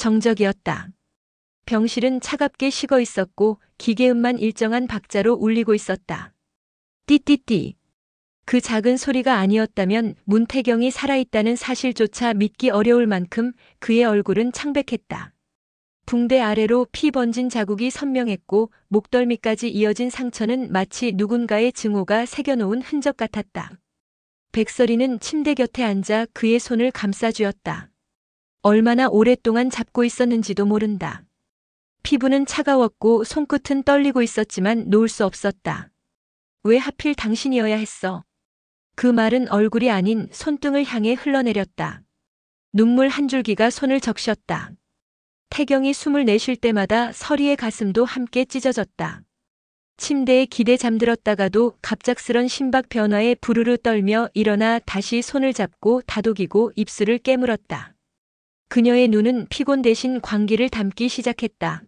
정적이었다. 병실은 차갑게 식어 있었고 기계음만 일정한 박자로 울리고 있었다. 띠띠띠. 그 작은 소리가 아니었다면 문태경이 살아있다는 사실조차 믿기 어려울 만큼 그의 얼굴은 창백했다. 붕대 아래로 피 번진 자국이 선명했고 목덜미까지 이어진 상처는 마치 누군가의 증오가 새겨놓은 흔적 같았다. 백설이는 침대 곁에 앉아 그의 손을 감싸 주었다. 얼마나 오랫동안 잡고 있었는지도 모른다. 피부는 차가웠고 손끝은 떨리고 있었지만 놓을 수 없었다. 왜 하필 당신이어야 했어? 그 말은 얼굴이 아닌 손등을 향해 흘러내렸다. 눈물 한 줄기가 손을 적셨다. 태경이 숨을 내쉴 때마다 서리의 가슴도 함께 찢어졌다. 침대에 기대 잠들었다가도 갑작스런 심박 변화에 부르르 떨며 일어나 다시 손을 잡고 다독이고 입술을 깨물었다. 그녀의 눈은 피곤 대신 광기를 담기 시작했다.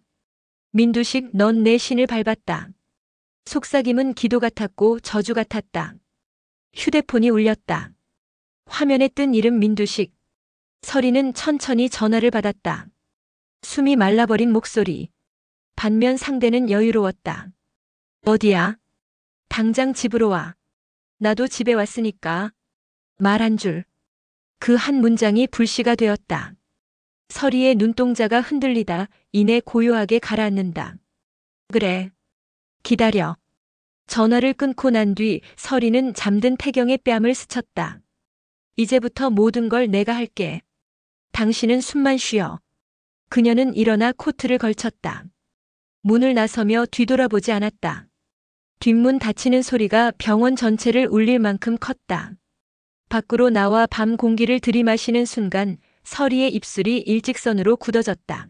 민두식 넌 내 신을 밟았다. 속삭임은 기도 같았고 저주 같았다. 휴대폰이 울렸다. 화면에 뜬 이름 민두식. 서리는 천천히 전화를 받았다. 숨이 말라버린 목소리. 반면 상대는 여유로웠다. 어디야? 당장 집으로 와. 나도 집에 왔으니까. 말 한 줄. 그 한 문장이 불씨가 되었다. 서리의 눈동자가 흔들리다 이내 고요하게 가라앉는다. 그래. 기다려. 전화를 끊고 난 뒤 서리는 잠든 태경의 뺨을 스쳤다. 이제부터 모든 걸 내가 할게. 당신은 숨만 쉬어. 그녀는 일어나 코트를 걸쳤다. 문을 나서며 뒤돌아보지 않았다. 뒷문 닫히는 소리가 병원 전체를 울릴 만큼 컸다. 밖으로 나와 밤 공기를 들이마시는 순간 서리의 입술이 일직선으로 굳어졌다.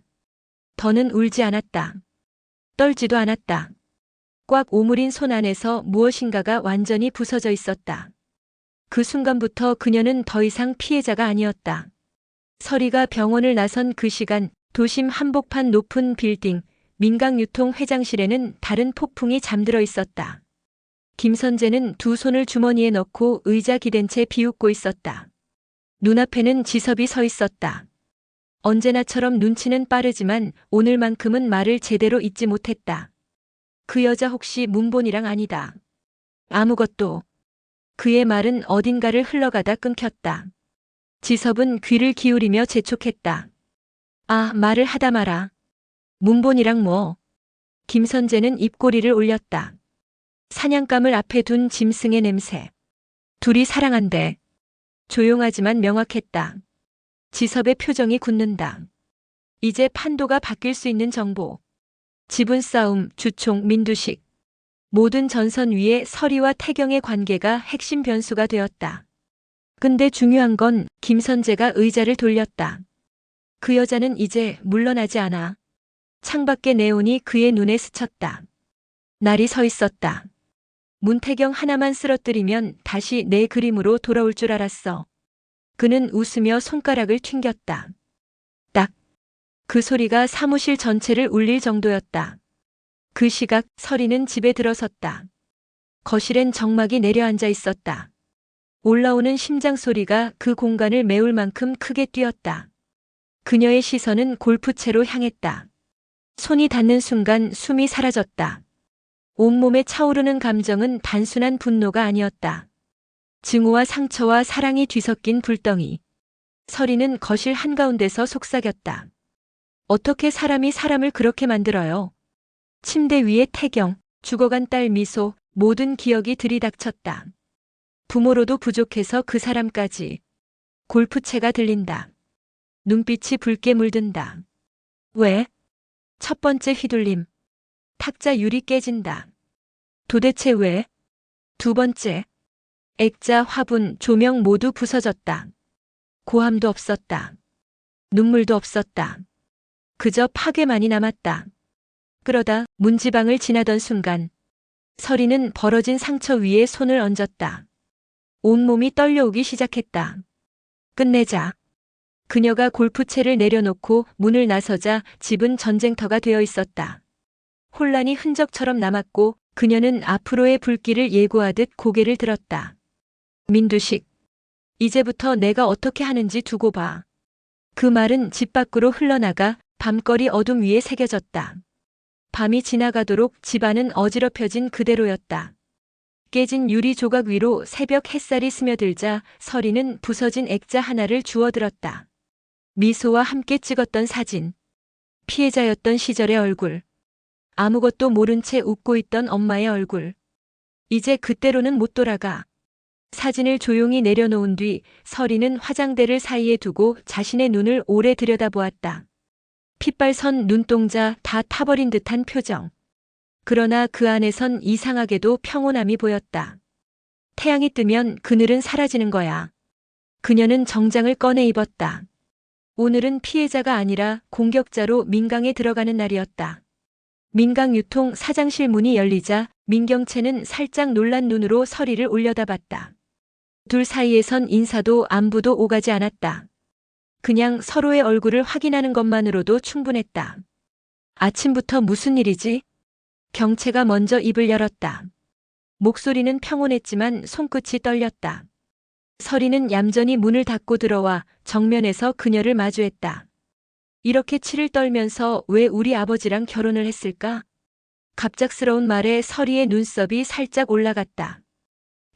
더는 울지 않았다. 떨지도 않았다. 꽉 오므린 손 안에서 무엇인가가 완전히 부서져 있었다. 그 순간부터 그녀는 더 이상 피해자가 아니었다. 서리가 병원을 나선 그 시간 도심 한복판 높은 빌딩 민강유통 회장실에는 다른 폭풍이 잠들어 있었다. 김선재는 두 손을 주머니에 넣고 의자 기댄 채 비웃고 있었다. 눈앞에는 지섭이 서 있었다. 언제나처럼 눈치는 빠르지만 오늘만큼은 말을 제대로 잊지 못했다. 그 여자 혹시 문본이랑 아니다. 아무것도. 그의 말은 어딘가를 흘러가다 끊겼다. 지섭은 귀를 기울이며 재촉했다. 아, 말을 하다 마라. 문본이랑 뭐. 김선재는 입꼬리를 올렸다. 사냥감을 앞에 둔 짐승의 냄새. 둘이 사랑한대. 조용하지만 명확했다. 지섭의 표정이 굳는다. 이제 판도가 바뀔 수 있는 정보. 지분 싸움, 주총, 민두식. 모든 전선 위에 서리와 태경의 관계가 핵심 변수가 되었다. 근데 중요한 건 김선재가 의자를 돌렸다. 그 여자는 이제 물러나지 않아. 창밖의 네온이 그의 눈에 스쳤다. 날이 서 있었다. 문태경 하나만 쓰러뜨리면 다시 내 그림으로 돌아올 줄 알았어. 그는 웃으며 손가락을 튕겼다. 딱. 그 소리가 사무실 전체를 울릴 정도였다. 그 시각 서리는 집에 들어섰다. 거실엔 정막이 내려앉아 있었다. 올라오는 심장 소리가 그 공간을 메울 만큼 크게 뛰었다. 그녀의 시선은 골프채로 향했다. 손이 닿는 순간 숨이 사라졌다. 온몸에 차오르는 감정은 단순한 분노가 아니었다. 증오와 상처와 사랑이 뒤섞인 불덩이. 서리는 거실 한가운데서 속삭였다. 어떻게 사람이 사람을 그렇게 만들어요? 침대 위에 태경, 죽어간 딸 미소, 모든 기억이 들이닥쳤다. 부모로도 부족해서 그 사람까지. 골프채가 들린다. 눈빛이 붉게 물든다. 왜? 첫 번째 휘둘림. 탁자 유리 깨진다. 도대체 왜? 두 번째. 액자, 화분, 조명 모두 부서졌다. 고함도 없었다. 눈물도 없었다. 그저 파괴만이 남았다. 그러다 문지방을 지나던 순간 서리는 벌어진 상처 위에 손을 얹었다. 온몸이 떨려오기 시작했다. 끝내자. 그녀가 골프채를 내려놓고 문을 나서자 집은 전쟁터가 되어 있었다. 혼란이 흔적처럼 남았고 그녀는 앞으로의 불길을 예고하듯 고개를 들었다. 민두식. 이제부터 내가 어떻게 하는지 두고 봐. 그 말은 집 밖으로 흘러나가 밤거리 어둠 위에 새겨졌다. 밤이 지나가도록 집안은 어지럽혀진 그대로였다. 깨진 유리 조각 위로 새벽 햇살이 스며들자 서리는 부서진 액자 하나를 주워들었다. 미소와 함께 찍었던 사진. 피해자였던 시절의 얼굴. 아무것도 모른 채 웃고 있던 엄마의 얼굴. 이제 그때로는 못 돌아가. 사진을 조용히 내려놓은 뒤 서리는 화장대를 사이에 두고 자신의 눈을 오래 들여다보았다. 핏발선 눈동자 다 타버린 듯한 표정. 그러나 그 안에선 이상하게도 평온함이 보였다. 태양이 뜨면 그늘은 사라지는 거야. 그녀는 정장을 꺼내 입었다. 오늘은 피해자가 아니라 공격자로 민강에 들어가는 날이었다. 민강 유통 사장실 문이 열리자 민경채는 살짝 놀란 눈으로 서리를 올려다봤다. 둘 사이에선 인사도 안부도 오가지 않았다. 그냥 서로의 얼굴을 확인하는 것만으로도 충분했다. 아침부터 무슨 일이지? 경채가 먼저 입을 열었다. 목소리는 평온했지만 손끝이 떨렸다. 서리는 얌전히 문을 닫고 들어와 정면에서 그녀를 마주했다. 이렇게 치를 떨면서 왜 우리 아버지랑 결혼을 했을까? 갑작스러운 말에 서리의 눈썹이 살짝 올라갔다.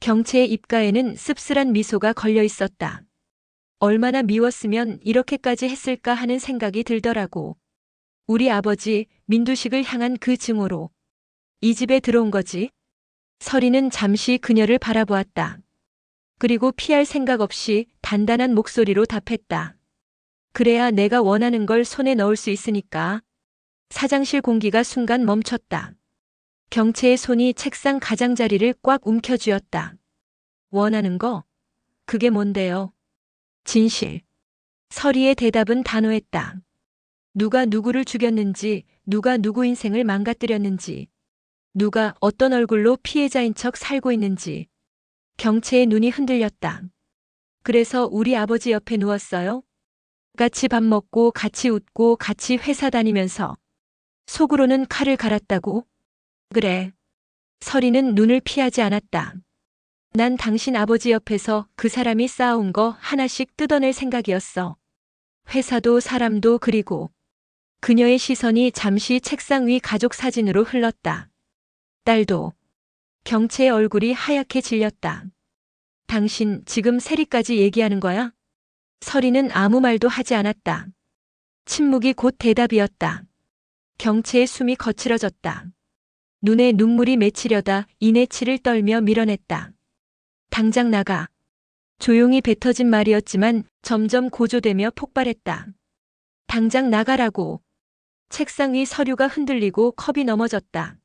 경채의 입가에는 씁쓸한 미소가 걸려 있었다. 얼마나 미웠으면 이렇게까지 했을까 하는 생각이 들더라고. 우리 아버지 민두식을 향한 그 증오로 이 집에 들어온 거지. 서리는 잠시 그녀를 바라보았다. 그리고 피할 생각 없이 단단한 목소리로 답했다. 그래야 내가 원하는 걸 손에 넣을 수 있으니까. 사장실 공기가 순간 멈췄다. 경채의 손이 책상 가장자리를 꽉 움켜쥐었다. 원하는 거? 그게 뭔데요? 진실. 서리의 대답은 단호했다. 누가 누구를 죽였는지, 누가 누구 인생을 망가뜨렸는지, 누가 어떤 얼굴로 피해자인 척 살고 있는지. 경채의 눈이 흔들렸다. 그래서 우리 아버지 옆에 누웠어요? 같이 밥 먹고 같이 웃고 같이 회사 다니면서 속으로는 칼을 갈았다고? 그래. 서리는 눈을 피하지 않았다. 난 당신 아버지 옆에서 그 사람이 쌓아온 거 하나씩 뜯어낼 생각이었어. 회사도 사람도 그리고 그녀의 시선이 잠시 책상 위 가족 사진으로 흘렀다. 딸도 경채의 얼굴이 하얗게 질렸다. 당신 지금 세리까지 얘기하는 거야? 서리는 아무 말도 하지 않았다. 침묵이 곧 대답이었다. 경채의 숨이 거칠어졌다. 눈에 눈물이 맺히려다 이내치를 떨며 밀어냈다. 당장 나가. 조용히 뱉어진 말이었지만 점점 고조되며 폭발했다. 당장 나가라고. 책상 위 서류가 흔들리고 컵이 넘어졌다.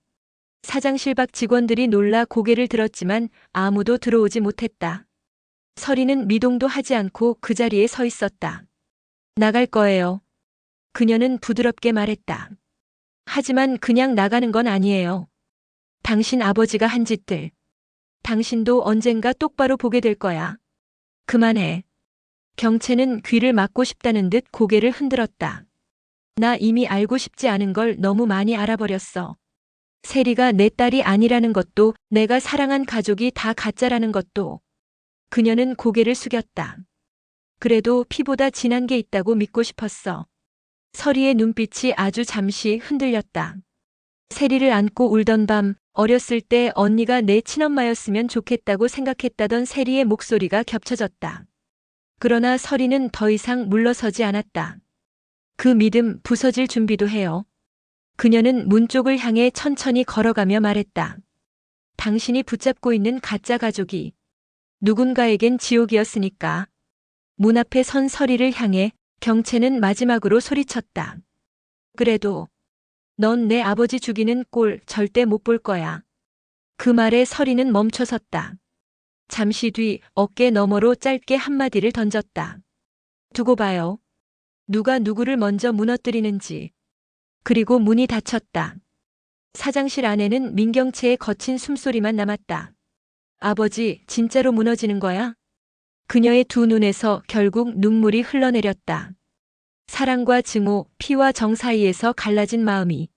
사장실 밖 직원들이 놀라 고개를 들었지만 아무도 들어오지 못했다. 서리는 미동도 하지 않고 그 자리에 서 있었다. 나갈 거예요. 그녀는 부드럽게 말했다. 하지만 그냥 나가는 건 아니에요. 당신 아버지가 한 짓들. 당신도 언젠가 똑바로 보게 될 거야. 그만해. 경채는 귀를 막고 싶다는 듯 고개를 흔들었다. 나 이미 알고 싶지 않은 걸 너무 많이 알아버렸어. 세리가 내 딸이 아니라는 것도 내가 사랑한 가족이 다 가짜라는 것도 그녀는 고개를 숙였다. 그래도 피보다 진한 게 있다고 믿고 싶었어. 서리의 눈빛이 아주 잠시 흔들렸다. 세리를 안고 울던 밤, 어렸을 때 언니가 내 친엄마였으면 좋겠다고 생각했다던 세리의 목소리가 겹쳐졌다. 그러나 서리는 더 이상 물러서지 않았다. 그 믿음 부서질 준비도 해요. 그녀는 문 쪽을 향해 천천히 걸어가며 말했다. 당신이 붙잡고 있는 가짜 가족이 누군가에겐 지옥이었으니까. 문 앞에 선 서리를 향해 경채는 마지막으로 소리쳤다. 그래도 넌 내 아버지 죽이는 꼴 절대 못 볼 거야. 그 말에 서리는 멈춰섰다. 잠시 뒤 어깨 너머로 짧게 한마디를 던졌다. 두고 봐요. 누가 누구를 먼저 무너뜨리는지. 그리고 문이 닫혔다. 사장실 안에는 민경채의 거친 숨소리만 남았다. 아버지, 진짜로 무너지는 거야? 그녀의 두 눈에서 결국 눈물이 흘러내렸다. 사랑과 증오, 피와 정 사이에서 갈라진 마음이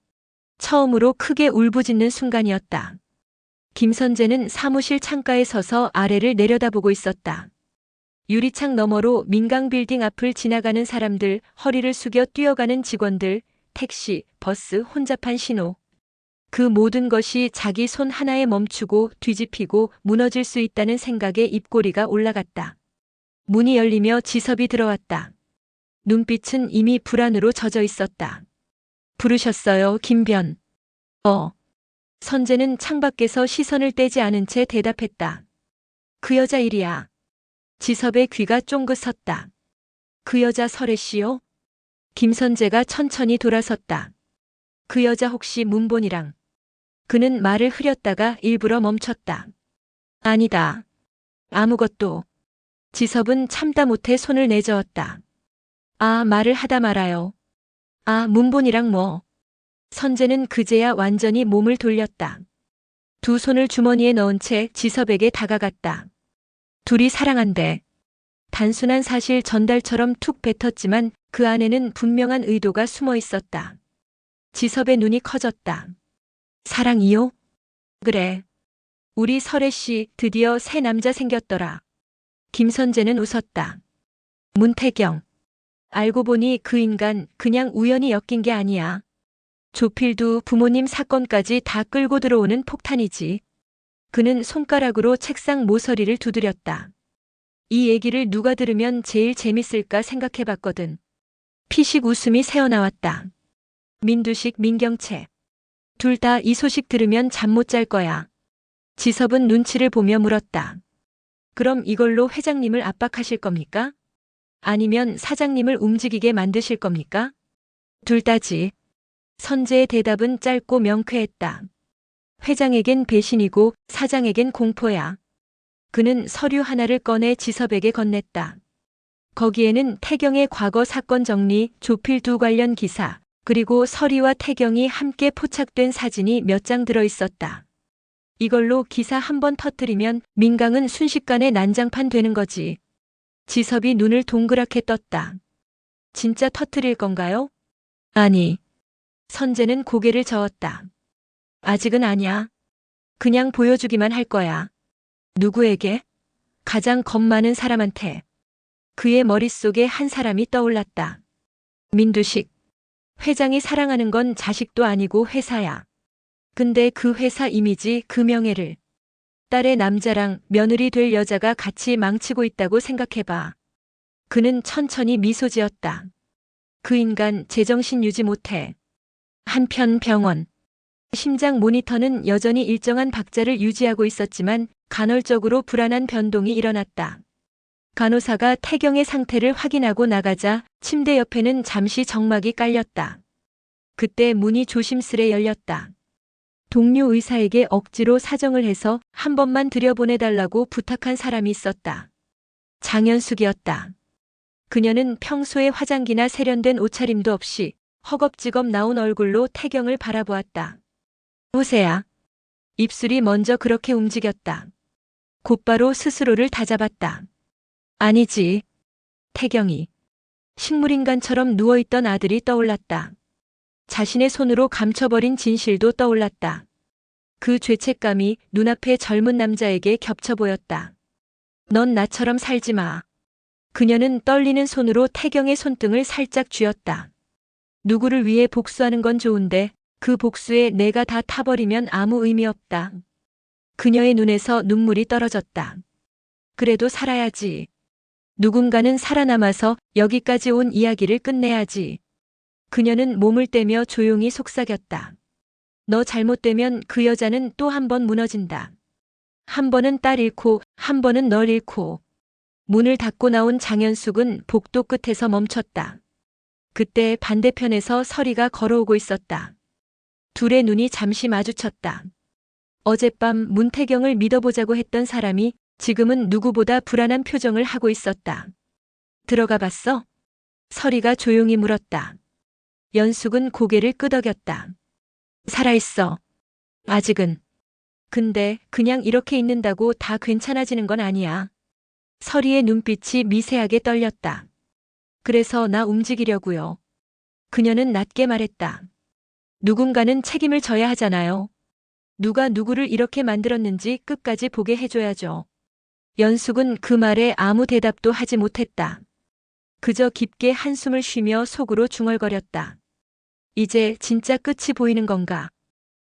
처음으로 크게 울부짖는 순간이었다. 김선재는 사무실 창가에 서서 아래를 내려다보고 있었다. 유리창 너머로 민강 빌딩 앞을 지나가는 사람들, 허리를 숙여 뛰어가는 직원들, 택시, 버스, 혼잡한 신호. 그 모든 것이 자기 손 하나에 멈추고 뒤집히고 무너질 수 있다는 생각에 입꼬리가 올라갔다. 문이 열리며 지섭이 들어왔다. 눈빛은 이미 불안으로 젖어 있었다. 부르셨어요, 김변. 어. 선재는 창밖에서 시선을 떼지 않은 채 대답했다. 그 여자 일이야. 지섭의 귀가 쫑긋 섰다. 그 여자 설혜 씨요? 김선재가 천천히 돌아섰다. 그 여자 혹시 문본이랑. 그는 말을 흐렸다가 일부러 멈췄다. 아니다. 아무것도. 지섭은 참다 못해 손을 내저었다. 아, 말을 하다 말아요. 아, 문본이랑 뭐. 선재는 그제야 완전히 몸을 돌렸다. 두 손을 주머니에 넣은 채 지섭에게 다가갔다. 둘이 사랑한대. 단순한 사실 전달처럼 툭 뱉었지만 그 안에는 분명한 의도가 숨어 있었다. 지섭의 눈이 커졌다. 사랑이요? 그래. 우리 설혜 씨 드디어 새 남자 생겼더라. 김선재는 웃었다. 문태경. 알고 보니 그 인간 그냥 우연히 엮인 게 아니야. 조필두 부모님 사건까지 다 끌고 들어오는 폭탄이지. 그는 손가락으로 책상 모서리를 두드렸다. 이 얘기를 누가 들으면 제일 재밌을까 생각해 봤거든. 피식 웃음이 새어나왔다. 민두식, 민경채. 둘 다 이 소식 들으면 잠 못 잘 거야. 지섭은 눈치를 보며 물었다. 그럼 이걸로 회장님을 압박하실 겁니까? 아니면 사장님을 움직이게 만드실 겁니까? 둘 다지. 선재의 대답은 짧고 명쾌했다. 회장에겐 배신이고 사장에겐 공포야. 그는 서류 하나를 꺼내 지섭에게 건넸다. 거기에는 태경의 과거 사건 정리, 조필두 관련 기사, 그리고 서리와 태경이 함께 포착된 사진이 몇 장 들어 있었다. 이걸로 기사 한 번 터뜨리면 민강은 순식간에 난장판 되는 거지. 지섭이 눈을 동그랗게 떴다. 진짜 터뜨릴 건가요? 아니. 선재는 고개를 저었다. 아직은 아니야. 그냥 보여주기만 할 거야. 누구에게? 가장 겁 많은 사람한테. 그의 머릿속에 한 사람이 떠올랐다. 민두식. 회장이 사랑하는 건 자식도 아니고 회사야. 근데 그 회사 이미지, 그 명예를 딸의 남자랑 며느리 될 여자가 같이 망치고 있다고 생각해봐. 그는 천천히 미소 지었다. 그 인간 제정신 유지 못해. 한편 병원. 심장 모니터는 여전히 일정한 박자를 유지하고 있었지만 간헐적으로 불안한 변동이 일어났다. 간호사가 태경의 상태를 확인하고 나가자 침대 옆에는 잠시 정막이 깔렸다. 그때 문이 조심스레 열렸다. 동료 의사에게 억지로 사정을 해서 한 번만 들여보내달라고 부탁한 사람이 있었다. 장현숙이었다. 그녀는 평소에 화장기나 세련된 옷차림도 없이 허겁지겁 나온 얼굴로 태경을 바라보았다. 호세야. 입술이 먼저 그렇게 움직였다. 곧바로 스스로를 다잡았다. 아니지. 태경이. 식물인간처럼 누워있던 아들이 떠올랐다. 자신의 손으로 감춰버린 진실도 떠올랐다. 그 죄책감이 눈앞의 젊은 남자에게 겹쳐 보였다. 넌 나처럼 살지 마. 그녀는 떨리는 손으로 태경의 손등을 살짝 쥐었다. 누구를 위해 복수하는 건 좋은데 그 복수에 내가 다 타버리면 아무 의미 없다. 그녀의 눈에서 눈물이 떨어졌다. 그래도 살아야지. 누군가는 살아남아서 여기까지 온 이야기를 끝내야지. 그녀는 몸을 떼며 조용히 속삭였다. 너 잘못되면 그 여자는 또 한 번 무너진다. 한 번은 딸 잃고 한 번은 널 잃고. 문을 닫고 나온 장현숙은 복도 끝에서 멈췄다. 그때 반대편에서 서리가 걸어오고 있었다. 둘의 눈이 잠시 마주쳤다. 어젯밤 문태경을 믿어보자고 했던 사람이 지금은 누구보다 불안한 표정을 하고 있었다. 들어가 봤어? 서리가 조용히 물었다. 연숙은 고개를 끄덕였다. 살아있어. 아직은. 근데 그냥 이렇게 있는다고 다 괜찮아지는 건 아니야. 서리의 눈빛이 미세하게 떨렸다. 그래서 나 움직이려고요. 그녀는 낮게 말했다. 누군가는 책임을 져야 하잖아요. 누가 누구를 이렇게 만들었는지 끝까지 보게 해줘야죠. 연숙은 그 말에 아무 대답도 하지 못했다. 그저 깊게 한숨을 쉬며 속으로 중얼거렸다. 이제 진짜 끝이 보이는 건가?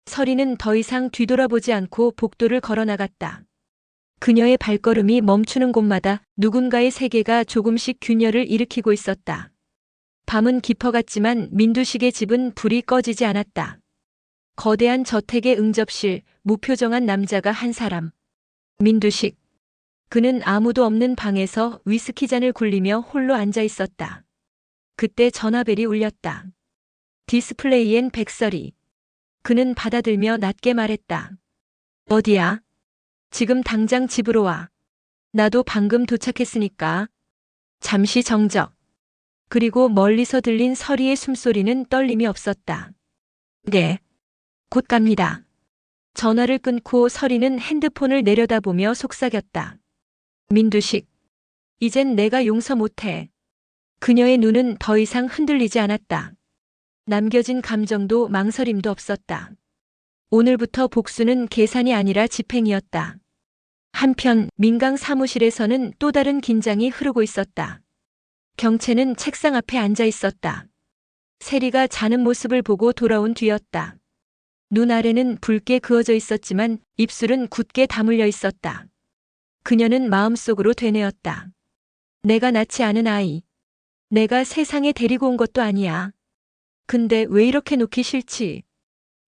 서리는 더 이상 뒤돌아보지 않고 복도를 걸어 나갔다. 그녀의 발걸음이 멈추는 곳마다 누군가의 세계가 조금씩 균열을 일으키고 있었다. 밤은 깊어갔지만 민두식의 집은 불이 꺼지지 않았다. 거대한 저택의 응접실, 무표정한 남자가 한 사람. 민두식. 그는 아무도 없는 방에서 위스키 잔을 굴리며 홀로 앉아 있었다. 그때 전화벨이 울렸다. 디스플레이엔 백설이. 그는 받아들며 낮게 말했다. 어디야? 지금 당장 집으로 와. 나도 방금 도착했으니까. 잠시 정적. 그리고 멀리서 들린 서리의 숨소리는 떨림이 없었다. 네. 곧 갑니다. 전화를 끊고 서리는 핸드폰을 내려다보며 속삭였다. 민두식. 이젠 내가 용서 못해. 그녀의 눈은 더 이상 흔들리지 않았다. 남겨진 감정도 망설임도 없었다. 오늘부터 복수는 계산이 아니라 집행이었다. 한편 민강 사무실에서는 또 다른 긴장이 흐르고 있었다. 경채는 책상 앞에 앉아 있었다. 세리가 자는 모습을 보고 돌아온 뒤였다. 눈 아래는 붉게 그어져 있었지만 입술은 굳게 다물려 있었다. 그녀는 마음속으로 되뇌었다. 내가 낳지 않은 아이. 내가 세상에 데리고 온 것도 아니야. 근데 왜 이렇게 놓기 싫지?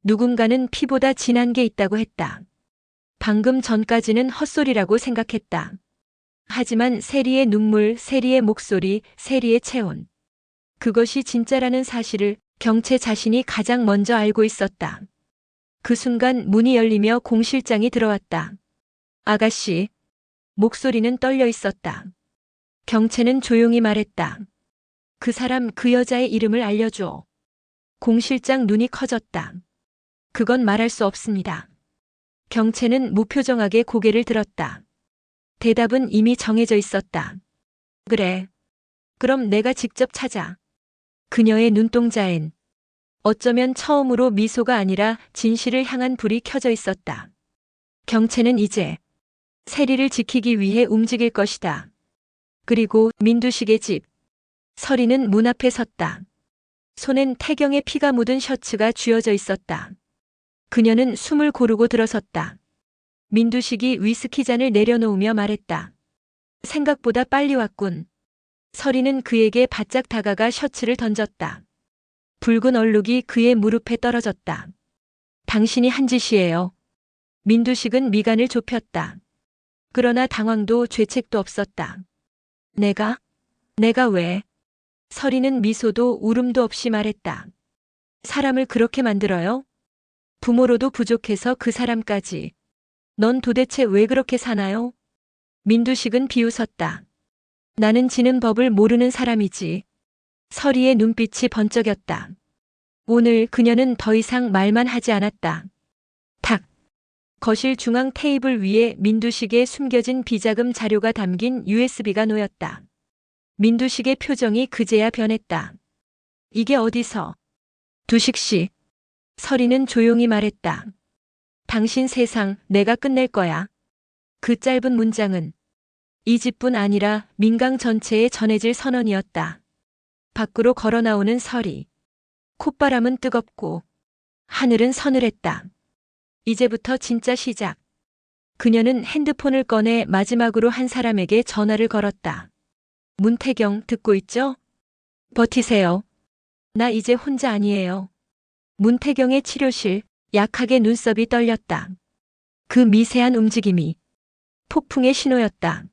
누군가는 피보다 진한 게 있다고 했다. 방금 전까지는 헛소리라고 생각했다. 하지만 세리의 눈물, 세리의 목소리, 세리의 체온. 그것이 진짜라는 사실을 경채 자신이 가장 먼저 알고 있었다. 그 순간 문이 열리며 공 실장이 들어왔다. 아가씨. 목소리는 떨려 있었다. 경채는 조용히 말했다. 그 사람 그 여자의 이름을 알려줘. 공 실장 눈이 커졌다. 그건 말할 수 없습니다. 경채는 무표정하게 고개를 들었다. 대답은 이미 정해져 있었다. 그래. 그럼 내가 직접 찾아. 그녀의 눈동자엔 어쩌면 처음으로 미소가 아니라 진실을 향한 불이 켜져 있었다. 경채는 이제 세리를 지키기 위해 움직일 것이다. 그리고 민두식의 집. 서리는 문 앞에 섰다. 손엔 태경의 피가 묻은 셔츠가 쥐어져 있었다. 그녀는 숨을 고르고 들어섰다. 민두식이 위스키 잔을 내려놓으며 말했다. 생각보다 빨리 왔군. 서리는 그에게 바짝 다가가 셔츠를 던졌다. 붉은 얼룩이 그의 무릎에 떨어졌다. 당신이 한 짓이에요. 민두식은 미간을 좁혔다. 그러나 당황도 죄책도 없었다. 내가? 내가 왜? 서리는 미소도 울음도 없이 말했다. 사람을 그렇게 만들어요? 부모로도 부족해서 그 사람까지. 넌 도대체 왜 그렇게 사나요? 민두식은 비웃었다. 나는 지는 법을 모르는 사람이지. 서리의 눈빛이 번쩍였다. 오늘 그녀는 더 이상 말만 하지 않았다. 탁. 거실 중앙 테이블 위에 민두식에 숨겨진 비자금 자료가 담긴 USB가 놓였다. 민두식의 표정이 그제야 변했다. 이게 어디서? 두식 씨. 서리는 조용히 말했다. 당신 세상 내가 끝낼 거야. 그 짧은 문장은 이 집뿐 아니라 민강 전체에 전해질 선언이었다. 밖으로 걸어 나오는 서리. 콧바람은 뜨겁고 하늘은 서늘했다. 이제부터 진짜 시작. 그녀는 핸드폰을 꺼내 마지막으로 한 사람에게 전화를 걸었다. 문태경 듣고 있죠? 버티세요. 나 이제 혼자 아니에요. 문태경의 치료실, 약하게 눈썹이 떨렸다. 그 미세한 움직임이 폭풍의 신호였다.